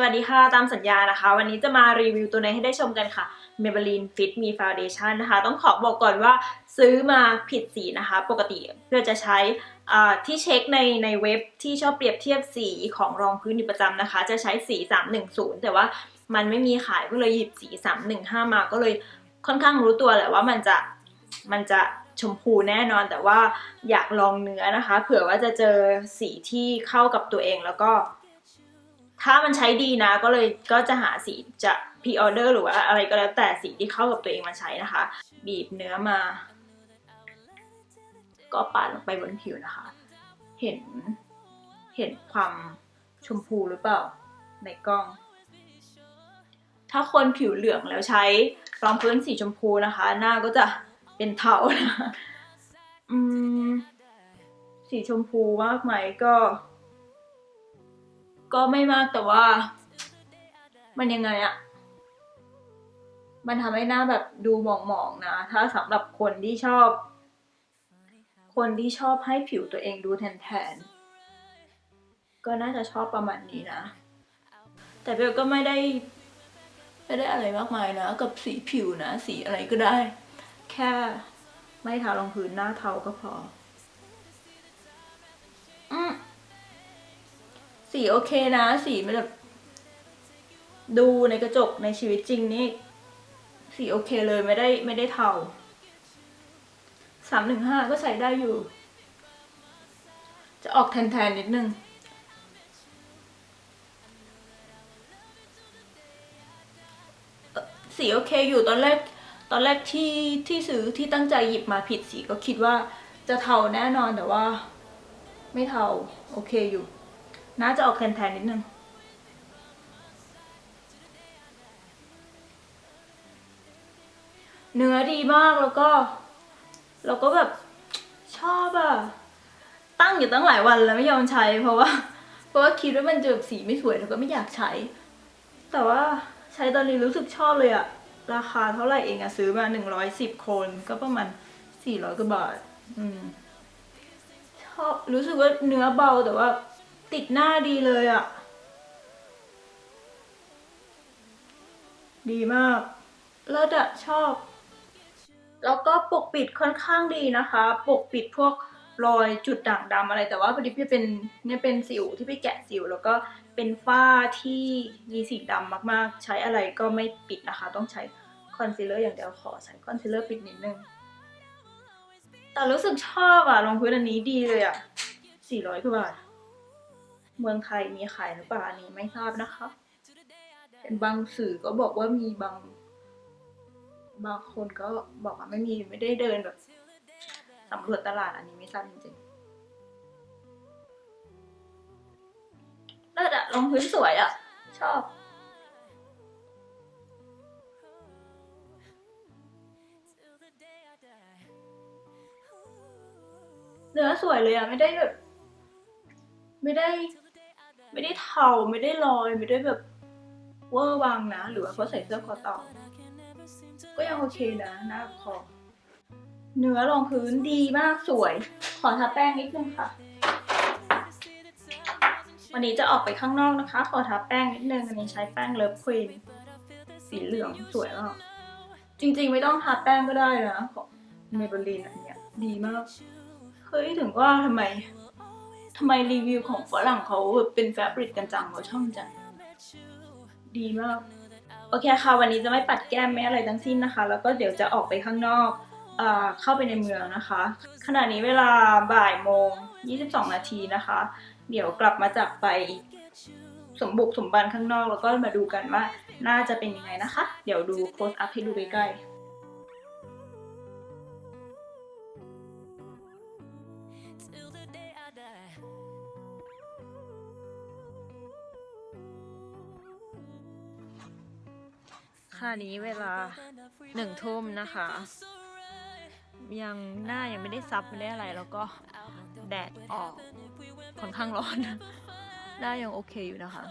สวัสดีค่ะตามสัญญานะคะ วันนี้จะมารีวิวตัวไหนให้ได้ชมกันค่ะ Maybelline Fit Me Foundation นะคะ ต้องขอบอกก่อนว่าซื้อมาผิดสีนะคะ ปกติเพื่อจะใช้อ่าที่เช็คในในเว็บที่ชอบเปรียบเทียบสีของรองพื้นอยู่ประจำนะคะ จะใช้สี 310 แต่ว่ามันไม่มีขายก็เลยหยิบสี 315 มาก็เลยค่อนข้างรู้ตัวแหละว่ามันจะมันจะชมพูแน่นอนแต่ว่าอยากลองเนื้อนะคะ เผื่อว่าจะเจอสีที่เข้ากับตัวเองแล้วก็ ถ้ามันใช้ดีนะก็เลยก็จะหาสีจะพ r ออเดอร์หรือว่าอะไรก็แล้วแต่สีที่เข้ากับตัวเองมาใช้นะคะ บีบเนื้อมา ก็ปาดลงไปบนผิวนะคะ เห็นเห็นความชมพูหรือเปล่าในกล้อง ถ้าคนผิวเหลืองแล้วใช้รองพื้นสีชมพูนะคะ หน้าก็จะเป็นเทานะคะอืมสีชมพูมากไหมก็ ก็ไม่มากแต่ว่า มันยังไงอะมันทำให้หน้าแบบดูหมองๆนะ ถ้าสำหรับคนที่ชอบ คนที่ชอบให้ผิวตัวเองดูแทนๆ ก็น่าจะชอบประมาณนี้นะ แต่เบลก็ไม่ได้ไม่ได้อะไรมากมายนะ กับสีผิวนะ สีอะไรก็ได้ แค่ไม่ทารองพื้นหน้าเทาก็พอ สีโอเคนะ สีมันแบบดูในกระจกในชีวิตจริงนี่ สีโอเคเลยไม่ได้ไม่ได้เทาสามหนึ่งห้าก็ใส่ได้อยู่ จะออกแทนๆนิดนึงสีโอเคอยู่ตอนแรกตอนแรกที่ที่ซื้อที่ตั้งใจหยิบมาผิดสีก็คิดว่าจะเทาแน่นอนแต่ว่า ไม่เทาโอเคอยู่ น่าจะออกแทนนิดนึง เนื้อดีมากแล้วก็ แล้วก็แบบชอบอะตั้งอยู่ตั้งหลายวันแล้วไม่ยอมใช้เพราะว่า เพราะว่าคิดว่ามันจะแบบสีไม่สวยแล้วก็ไม่อยากใช้ แต่ว่าใช้ตอนนี้รู้สึกชอบเลยอะราคาเท่าไหร่เองอะซื้อมาหนึ่งร้อยสิบคนก็ประมาณสี่ร้อยกว่าบาท อืมชอบรู้สึกว่าเนื้อเบาแต่ว่า ติดหน้าดีเลยอะ่ะ ดีมากเลิศอะชอบ แล้วก็ปกปิดค่อนข้างดีนะคะ ปกปิดพวกรอยจุดด่างดำอะไรแต่ว่าพอดีพี่เป็นเนี่ยเป็นสิวที่ไปแกะสิว แล้วก็เป็นฝ้าที่มีสีดำมากๆ ใช้อะไรก็ไม่ปิดนะคะ ต้องใช้คอนซีลเลอร์อย่างเดียวขอใช้คอนซีลเลอร์ปิดนิดนึง แต่รู้สึกชอบอะรองพื้นอันนี้ดีเลยอะสี่ร้อยกว่าบาท เมืองไทยมีขายหรือเปล่าอันนี้ไม่ทราบนะคะเป็นบางสื่อก็บอกว่ามีบาง บางคนก็บอกว่าไม่มีไม่ได้เดินแบบสำรวจตลาดอันนี้ไม่ทราบจริงๆเลิศอะรองพื้นสวยอะชอบเนื้อสวยเลยอะไม่ได้แบบ ไม่ได้ ไม่ได้เทาไม่ได้ลอยไม่ได้แบบเวอร์วังนะหรือว่าเขาใส่เสื้อคอต่อก็ยังโอเคนะหน้าคอเนื้อรองพื้นดีมากสวย ขอทาแป้งนิดนึงค่ะ วันนี้จะออกไปข้างนอกนะคะ ขอทาแป้งนิดนึงอันนี้ใช้แป้งเลิฟควีนสีเหลืองสวยมากจริงๆไม่ต้องทาแป้งก็ได้นะของเมเบลีนอันเนี้ยดีมากเฮ้ยถึงว่าทำไม ทำไมรีวิวของฝรั่งเขาแบบเป็นแฟบริกกันจังเขาช่องจัง ดีมาก โอเคค่ะ วันนี้จะไม่ปัดแก้มไม่อะไรทั้งสิ้นนะคะ แล้วก็เดี๋ยวจะออกไปข้างนอกเอ่อเข้าไปในเมืองนะคะ ขณะนี้เวลาบ่ายโมง 22 นาทีนะคะ เดี๋ยวกลับมาจากไปสมบุกสมบันข้างนอกแล้วก็มาดูกันว่าน่าจะเป็นยังไงนะคะ เดี๋ยวดู close up ให้ดูใกล้ๆ ขณะนี้เวลาหนึ่งทุ่มนะคะ ยังหน้ายังไม่ได้ซับไม่ได้อะไร แล้วก็แดดออกค่อนข้างร้อน หน้ายังโอเคอยู่นะคะ